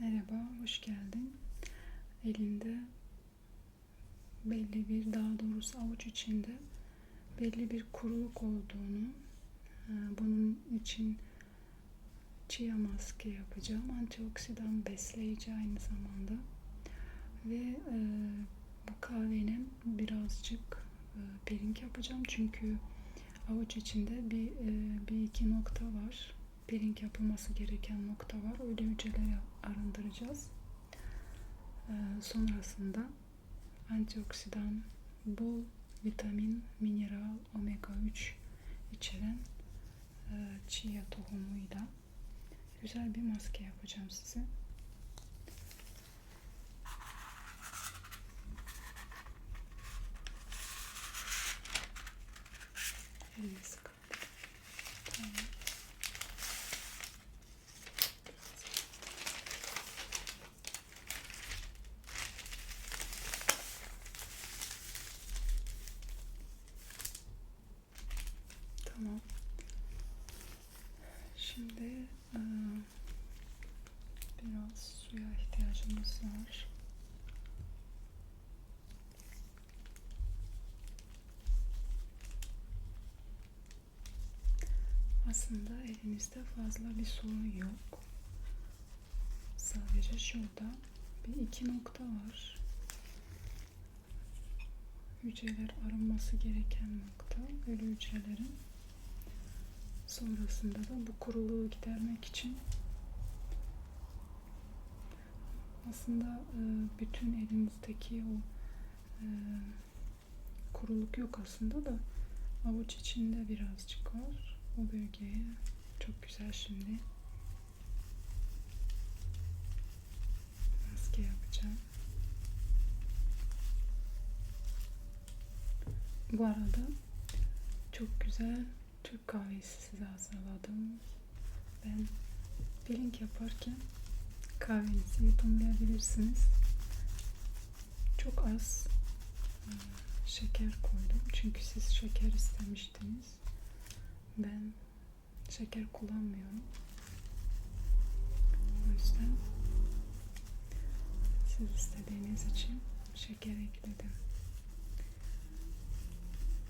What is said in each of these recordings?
Merhaba, hoş geldin. Elinde belli bir, daha doğrusu avuç içinde belli bir kuruluk olduğunu, e, bunun için chia maske yapacağım. Antioksidan besleyici aynı zamanda. Ve e, bu kahvenin birazcık e, peeling yapacağım. Çünkü avuç içinde bir, e, bir iki nokta var. Peeling yapılması gereken nokta var. Öyle hücreleri arındıracağız. E, sonrasında antioksidan, bol vitamin, mineral, omega 3 içeren e, chia tohumuyla güzel bir maske yapacağım size. Tamam. Şimdi eee, biraz suya ihtiyacımız var. Aslında elimizde fazla bir sorun yok. Sadece şurada bir iki nokta var. Hücreler arınması gereken nokta. Ölü hücrelerin. Sonrasında da bu kuruluğu gidermek için aslında e, bütün elinizdeki o e, kuruluk yok aslında da avuç içinde birazcık var. O bölgeye çok güzel şimdi maske yapacağım. Bu arada çok güzel Türk kahvesi size hazırladım. Ben peeling yaparken kahvenizi yudumlayabilirsiniz. Çok az e, şeker koydum. Çünkü siz şeker istemiştiniz. Ben şeker kullanmıyorum. O yüzden siz istediğiniz için şeker ekledim.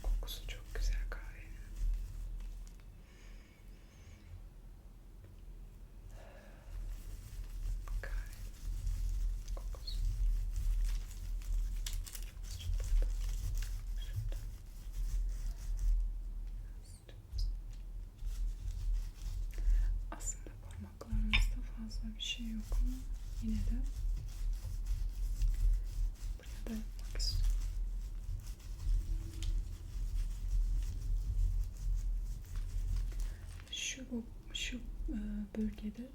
Kokusu çok güzel kahvenin. Kahve kokusu. Şurada. Aslında parmaklarınızda fazla bir şey yok ama yine de buraya da yapmak istiyorum. Şu şu e, bölgede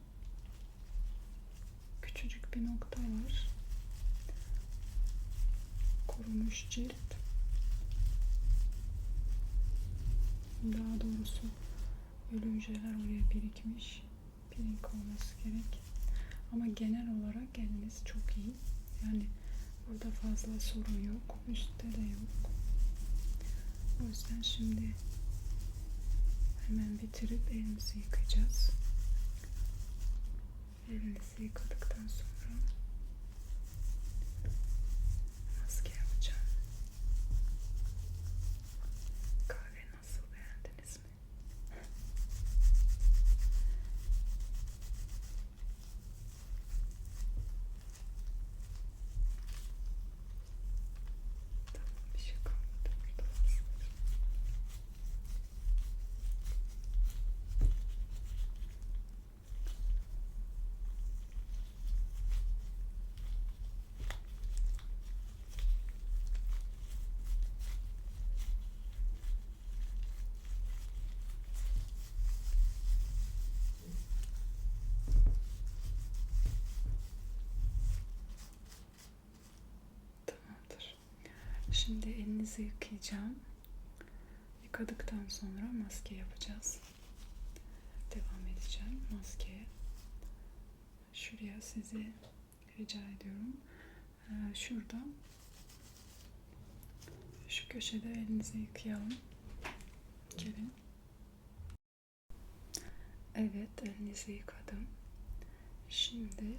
küçücük bir nokta var. Kurumuş cilt. Daha doğrusu ölü hücreler oraya birikmiş. Peeling olması gerek. Ama genel olarak eliniz çok iyi. Yani burada fazla sorun yok. Üstte de yok. O yüzden şimdi hemen bitirip elimizi yıkayacağız. Elinizi yıkadıktan sonra maske yapacağım. Kahve nasıl beğendiniz mi? Tamam bir şey kalmadı burada fazla. Tamamdır. Şimdi elinizi yıkayacağım. Yıkadıktan sonra maske yapacağız. Devam edeceğim maskeye. Şuraya sizi rica ediyorum. Ee, şurada şu köşede elinizi yıkayalım. Gelin. Evet, elinizi yıkadım. Şimdi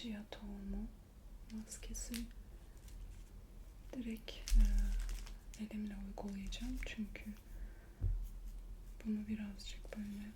chia tohumu. Maskesi direkt e, elimle uygulayacağım çünkü bunu birazcık böyle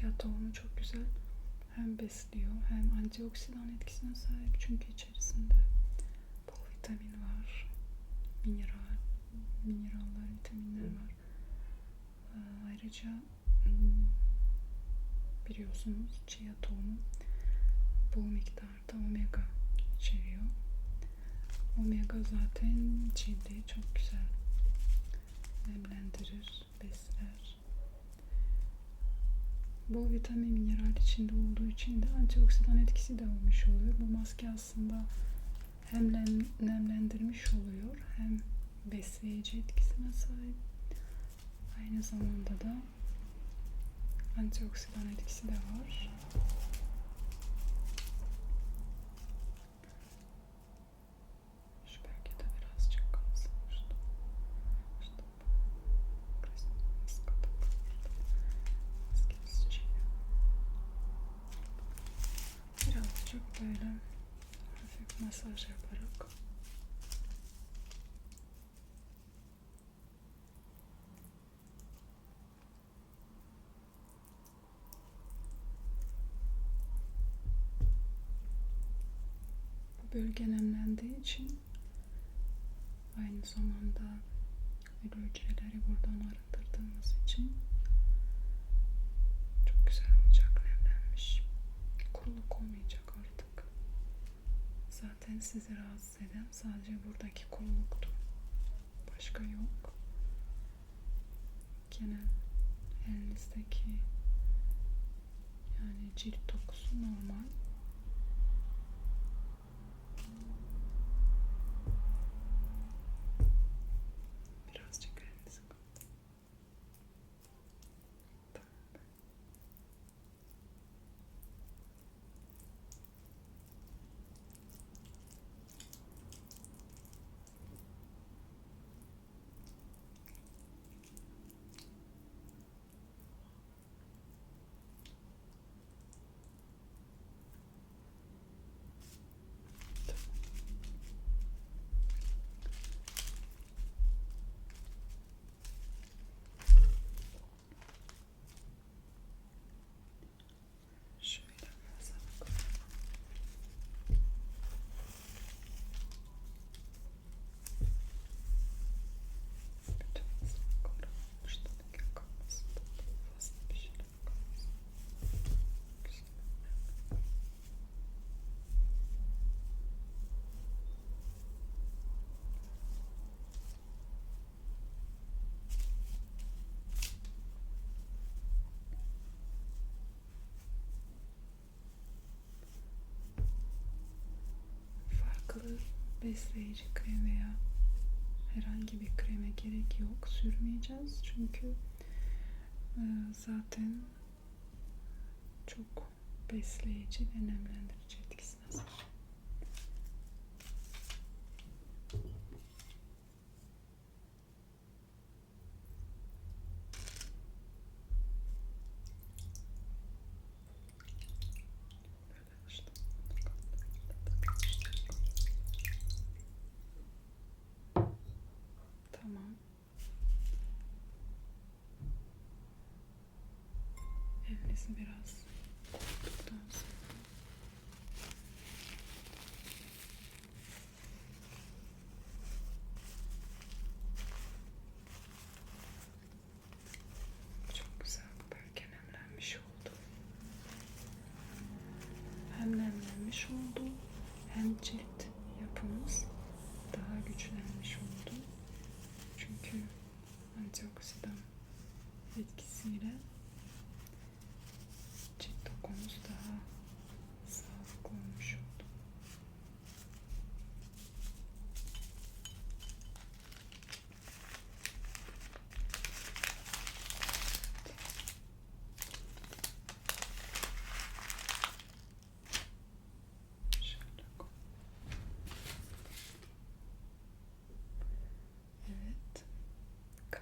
Chia tohumu çok güzel. Hem besliyor hem antioksidan etkisine sahip çünkü içerisinde bol vitamin var, mineral, mineraller, vitaminler var. Ee, Ayrıca hmm, biliyorsunuz chia tohumu bol miktarda omega içeriyor. Omega zaten cildi çok güzel nemlendirir, besler. Bol vitamin mineral içinde olduğu için de antioksidan etkisi de olmuş oluyor. Bu maske aslında hem nem- nemlendirmiş oluyor hem besleyici etkisine sahip. Aynı zamanda da antioksidan etkisi de var. Şu bölgede birazcık kalsın. İşte, işte bu. Kresimiz kadar burada. Maskemiz çiğniyor. Birazcık böyle hafif masaj yaparak. Bölge nemlendiği için aynı zamanda ölü buradan arındırdığımız için çok güzel olacak nemlenmiş. Kuruluk olmayacak artık. Zaten sizi rahatsız eden sadece buradaki kuruluktu. Başka yok. Genel elinizdeki yani cilt dokusu normal. Birazcık elinizi kaldır. Tamam. Şöyle fazla koyalım. Bütün fazla koyalım. İşte de kalmasın. Fazla bir şeyler kalmasın. Güzel. farklı besleyici krem veya herhangi bir kreme gerek yok. Sürmeyeceğiz çünkü e, zaten çok besleyici ve nemlendirici etkisine sahip. Tamam. Elinizi biraz çok güzel bölge nemlenmiş oldu. Hem nemlenmiş oldu hem cilt yapımız daha güçlenmiş oldu. Çünkü antioksidan etkisiyle cilt dokumuz da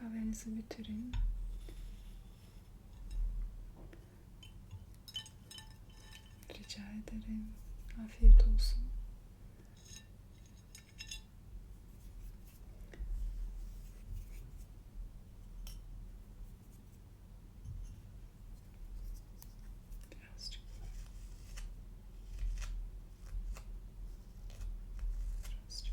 Ellerinizi bitirin. Rica ederim. Afiyet olsun. Birazcık. Birazcık. Biraz.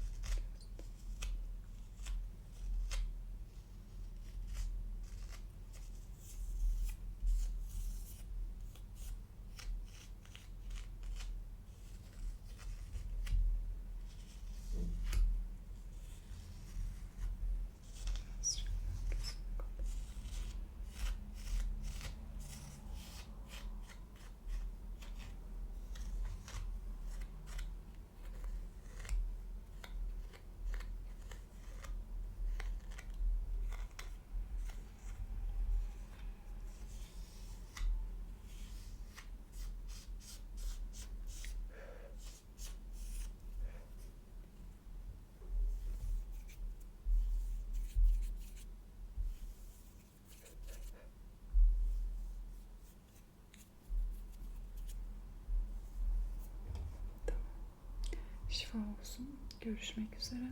Birazcık. Gözünü kapat. Şifa olsun. Görüşmek üzere.